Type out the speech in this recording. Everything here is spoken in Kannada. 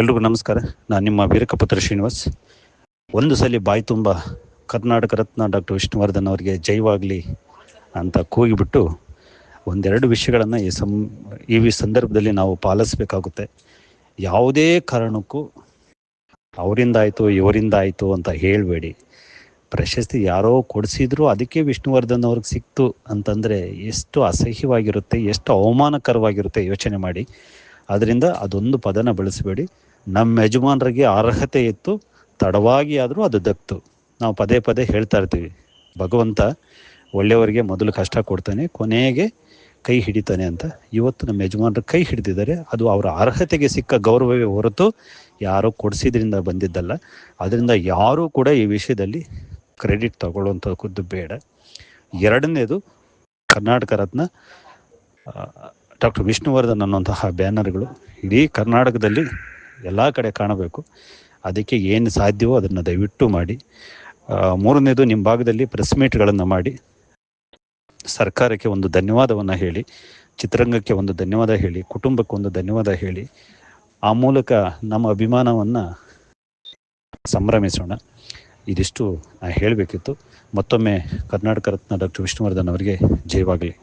ಎಲ್ರಿಗೂ ನಮಸ್ಕಾರ. ನಾನು ನಿಮ್ಮ ವೀರಕಪುತ್ರ ಶ್ರೀನಿವಾಸ್. ಒಂದು ಸಲ ಬಾಯಿ ತುಂಬ ಕರ್ನಾಟಕ ರತ್ನ ಡಾಕ್ಟರ್ ವಿಷ್ಣುವರ್ಧನ್ ಅವರಿಗೆ ಜೈವಾಗಲಿ ಅಂತ ಕೂಗಿಬಿಟ್ಟು ಒಂದೆರಡು ವಿಷಯಗಳನ್ನು ಈ ಸಂ, ಈ ಸಂದರ್ಭದಲ್ಲಿ ನಾವು ಪಾಲಿಸಬೇಕಾಗುತ್ತೆ. ಯಾವುದೇ ಕಾರಣಕ್ಕೂ ಅವರಿಂದ ಆಯಿತು ಇವರಿಂದ ಆಯಿತು ಅಂತ ಹೇಳಬೇಡಿ. ಪ್ರಶಸ್ತಿ ಯಾರೋ ಕೊಡಿಸಿದ್ರು ಅದಕ್ಕೆ ವಿಷ್ಣುವರ್ಧನ್ ಅವ್ರಿಗೆ ಸಿಕ್ತು ಅಂತಂದರೆ ಎಷ್ಟು ಅಸಹ್ಯವಾಗಿರುತ್ತೆ, ಎಷ್ಟು ಅವಮಾನಕರವಾಗಿರುತ್ತೆ ಯೋಚನೆ ಮಾಡಿ. ಅದರಿಂದ ಅದೊಂದು ಪದನ ಬಳಸಬೇಡಿ. ನಮ್ಮ ಯಜಮಾನರಿಗೆ ಅರ್ಹತೆ ಇತ್ತು, ತಡವಾಗಿ ಆದರೂ ಅದು ದಕ್ತು. ನಾವು ಪದೇ ಪದೇ ಹೇಳ್ತಾ ಇರ್ತೀವಿ, ಭಗವಂತ ಒಳ್ಳೆಯವರಿಗೆ ಮೊದಲು ಕಷ್ಟ ಕೊಡ್ತಾನೆ, ಕೊನೆಗೆ ಕೈ ಹಿಡಿತಾನೆ ಅಂತ. ಇವತ್ತು ನಮ್ಮ ಯಜಮಾನರು ಕೈ ಹಿಡಿದಿದ್ದಾರೆ, ಅದು ಅವರ ಅರ್ಹತೆಗೆ ಸಿಕ್ಕ ಗೌರವವೇ ಹೊರತು ಯಾರೋ ಕೊಡಿಸಿದ್ರಿಂದ ಬಂದಿದ್ದಲ್ಲ. ಅದರಿಂದ ಯಾರೂ ಕೂಡ ಈ ವಿಷಯದಲ್ಲಿ ಕ್ರೆಡಿಟ್ ತಗೊಳ್ಳುವಂಥದ್ದು ಬೇಡ. ಎರಡನೇದು, ಕರ್ನಾಟಕ ರತ್ನ ಡಾಕ್ಟರ್ ವಿಷ್ಣುವರ್ಧನ್ ಅನ್ನುವಂತಹ ಬ್ಯಾನರ್ಗಳು. ಇಡೀ ಕರ್ನಾಟಕದಲ್ಲಿ ಎಲ್ಲ ಕಡೆ ಕಾಣಬೇಕು. ಅದಕ್ಕೆ ಏನು ಸಾಧ್ಯವೋ ಅದನ್ನು ದಯವಿಟ್ಟು ಮಾಡಿ. ಮೂರನೇದು ನಿಮ್ಮ ಭಾಗದಲ್ಲಿ ಪ್ರೆಸ್ ಮೀಟ್ಗಳನ್ನು ಮಾಡಿ. ಸರ್ಕಾರಕ್ಕೆ ಒಂದು ಧನ್ಯವಾದವನ್ನು ಹೇಳಿ, ಚಿತ್ರರಂಗಕ್ಕೆ ಒಂದು ಧನ್ಯವಾದ ಹೇಳಿ, ಕುಟುಂಬಕ್ಕೆ ಒಂದು ಧನ್ಯವಾದ ಹೇಳಿ, ಆ ಮೂಲಕ ನಮ್ಮ ಅಭಿಮಾನವನ್ನು ಸಂಭ್ರಮಿಸೋಣ. ಇದಿಷ್ಟು ಹೇಳಬೇಕಿತ್ತು. ಮತ್ತೊಮ್ಮೆ ಕರ್ನಾಟಕ ರತ್ನ ಡಾಕ್ಟರ್ ವಿಷ್ಣುವರ್ಧನ್ ಅವರಿಗೆ ಜಯವಾಗಲಿ.